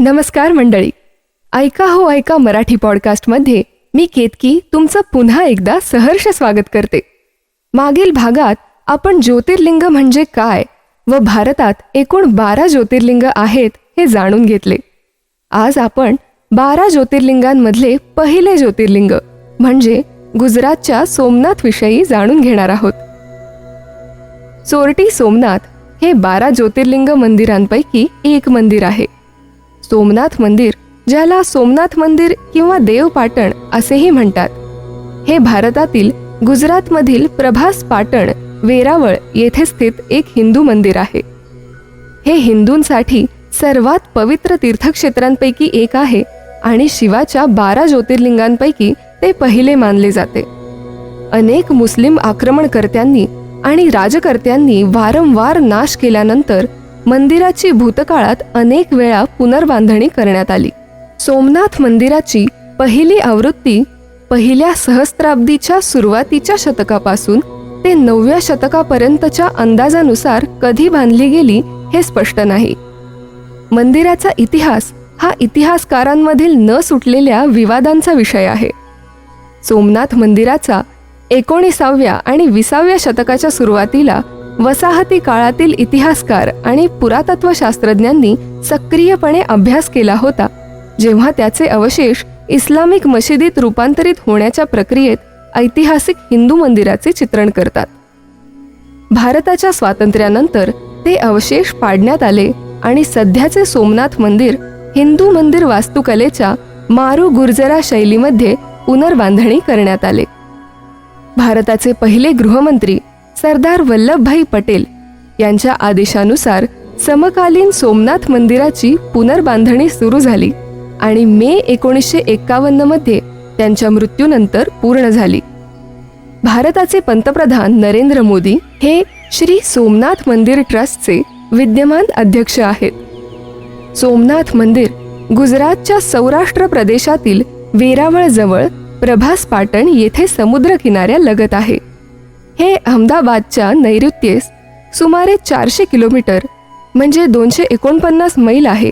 नमस्कार मंडळी. ऐका हो ऐका मराठी पॉडकास्टमध्ये मी केतकी तुमचं पुन्हा एकदा सहर्ष स्वागत करते. मागील भागात आपण ज्योतिर्लिंग म्हणजे काय व भारतात एकूण बारा ज्योतिर्लिंग आहेत हे जाणून घेतले. आज आपण बारा ज्योतिर्लिंगांमधले पहिले ज्योतिर्लिंग म्हणजे गुजरातच्या सोमनाथविषयी जाणून घेणार आहोत. चोरटी सोमनाथ हे बारा ज्योतिर्लिंग मंदिरांपैकी एक मंदिर आहे. सोमनाथ मंदिर ज्याला सोमनाथ मंदिर किंवा देवपाटण असेही म्हणतात. हे भारतातील गुजरातमधील प्रभास पाटण वेरावळ येथे स्थित एक हिंदू मंदिर आहे. हे हिंदूंसाठी सर्वात पवित्र तीर्थक्षेत्रांपैकी एक आहे आणि शिवाच्या बारा ज्योतिर्लिंगांपैकी ते पहिले मानले जाते. अनेक मुस्लिम आक्रमणकर्त्यांनी आणि राजकर्त्यांनी वारंवार नाश केल्यानंतर मंदिराची भूतकाळात अनेक वेळा पुनर्बांधणी करण्यात आली. सोमनाथ मंदिराची पहिली आवृत्ती पहिल्या सहस्त्राब्दीच्या सुरुवातीच्या शतकापासून ते नवव्या शतकापर्यंतच्या अंदाजानुसार कधी बांधली गेली हे स्पष्ट नाही. मंदिराचा इतिहास हा इतिहासकारांमधील न सुटलेल्या विवादांचा विषय आहे. सोमनाथ मंदिराचा एकोणीसाव्या आणि विसाव्या शतकाच्या सुरुवातीला वसाहती काळातील इतिहासकार आणि पुरातत्वशास्त्रज्ञांनी सक्रियपणे अभ्यास केला होता. जेव्हा त्याचे अवशेष इस्लामिक मशिदीत रूपांतरित होण्याच्या प्रक्रियेत ऐतिहासिक हिंदू मंदिराचे चित्रण करतात. भारताच्या स्वातंत्र्यानंतर ते अवशेष पाडण्यात आले आणि सध्याचे सोमनाथ मंदिर हिंदू मंदिर वास्तुकलेच्या मारू गुर्जरा शैलीमध्ये पुनर्बांधणी करण्यात आले. भारताचे पहिले गृहमंत्री सरदार वल्लभभाई पटेल यांच्या आदेशानुसार समकालीन सोमनाथ मंदिराची पुनर्बांधणी सुरू झाली आणि मे एकोणीसशे एक्कावन्नमध्ये त्यांच्या मृत्यूनंतर पूर्ण झाली. भारताचे पंतप्रधान नरेंद्र मोदी हे श्री सोमनाथ मंदिर ट्रस्टचे विद्यमान अध्यक्ष आहेत. सोमनाथ मंदिर गुजरातच्या सौराष्ट्र प्रदेशातील वेरावळजवळ प्रभास पाटण येथे समुद्रकिनाऱ्या लगत आहे. हे अहमदाबादच्या नैऋत्येस सुमारे चारशे किलोमीटर म्हणजे दोनशे एकोणपन्नास मैल आहे.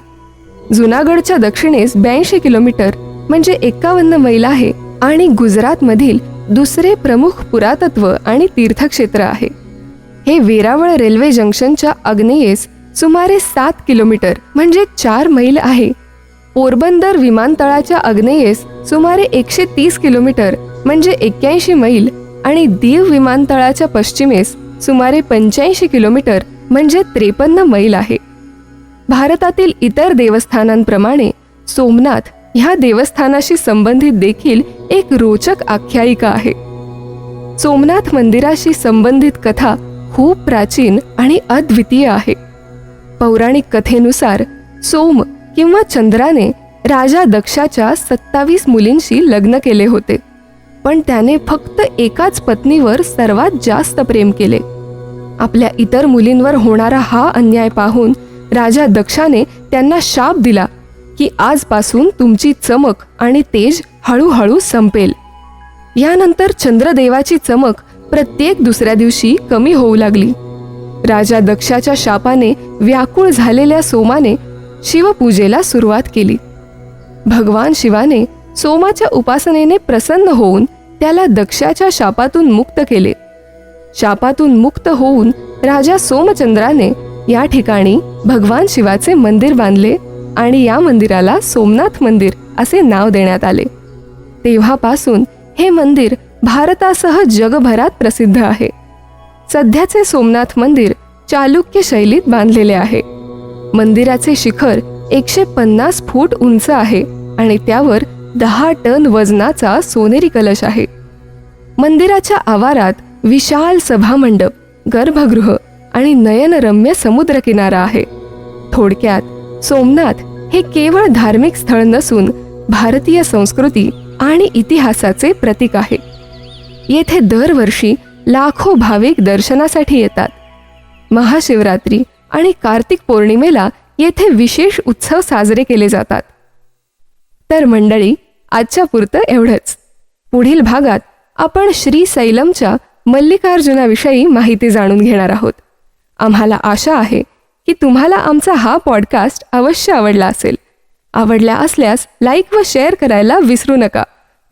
जुनागडच्या दक्षिणेस ब्याऐंशी किलोमीटर म्हणजे एक्कावन्न मैल आहे आणि गुजरातमधील दुसरे प्रमुख पुरातत्व आणि तीर्थक्षेत्र आहे. हे वेरावळ रेल्वे जंक्शनच्या आग्नेयेस सुमारे सात किलोमीटर म्हणजे चार मैल आहे. पोरबंदर विमानतळाच्या आग्नेयेस सुमारे एकशे तीस किलोमीटर म्हणजे एक्क्याऐंशी मैल आणि दीव विमानतळाच्या पश्चिमेस सुमारे पंच्याऐंशी किलोमीटर म्हणजे त्रेपन्न मैल आहे. भारतातील इतर देवस्थानांप्रमाणे सोमनाथ ह्या देवस्थानाशी संबंधित देखील एक रोचक आख्यायिका आहे. सोमनाथ मंदिराशी संबंधित कथा खूप प्राचीन आणि अद्वितीय आहे. पौराणिक कथेनुसार सोम किंवा चंद्राने राजा दक्षाच्या सत्तावीस मुलींशी लग्न केले होते. पण त्याने फक्त एकाच पत्नीवर सर्वात जास्त प्रेम केले. आपल्या इतर मुलींवर होणारा हा अन्याय पाहून राजा दक्षाने त्यांना शाप दिला की आजपासून तुमची चमक आणि तेज हळूहळू संपेल. यानंतर चंद्रदेवाची चमक प्रत्येक दुसऱ्या दिवशी कमी होऊ लागली. राजा दक्षाच्या शापाने व्याकुळ झालेल्या सोमाने शिवपूजेला सुरुवात केली. भगवान शिवाने सोमाच्या उपासनेने प्रसन्न होऊन त्याला दक्षाच्या शापातून मुक्त केले. शापातून मुक्त होऊन राजा सोमचंद्राने या ठिकाणी भगवान शिवाचे मंदिर बांधले आणि या मंदिराला सोमनाथ मंदिर असे नाव देण्यात आले. तेव्हापासून हे मंदिर भारतासह जगभरात प्रसिद्ध आहे. सध्याचे सोमनाथ मंदिर चालुक्य शैलीत बांधलेले आहे. मंदिराचे शिखर एकशे पन्नास फूट उंच आहे आणि त्यावर दहा टन वजनाचा सोनेरी कलश आहे. मंदिराच्या आवारात विशाल सभामंडप गर्भगृह आणि नयनरम्य समुद्रकिनारा आहे. थोडक्यात सोमनाथ हे केवळ धार्मिक स्थळ नसून भारतीय संस्कृती आणि इतिहासाचे प्रतीक आहे. येथे दरवर्षी लाखो भाविक दर्शनासाठी येतात. महाशिवरात्री आणि कार्तिक पौर्णिमेला येथे विशेष उत्सव साजरे केले जातात. तर मंडळी आजच्या पुरतं एवढंच. पुढील भागात आपण श्री सैलमच्या मल्लिकार्जुनाविषयी माहिती जाणून घेणार आहोत. आम्हाला आशा आहे की तुम्हाला आमचा हा पॉडकास्ट अवश्य आवडला असेल. आवडला असल्यास लाईक व शेअर करायला विसरू नका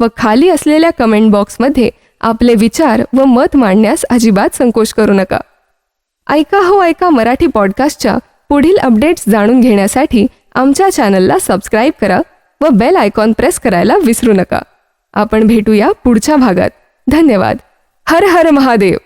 व खाली असलेल्या कमेंट बॉक्समध्ये आपले विचार व मत मांडण्यास अजिबात संकोच करू नका. ऐका हो ऐका मराठी पॉडकास्टच्या पुढील अपडेट्स जाणून घेण्यासाठी आमच्या चॅनलला सबस्क्राईब करा व बेल आयकॉन प्रेस करायला विसरू नका. आपण भेटूया पुढच्या भागात. धन्यवाद. हर हर महादेव.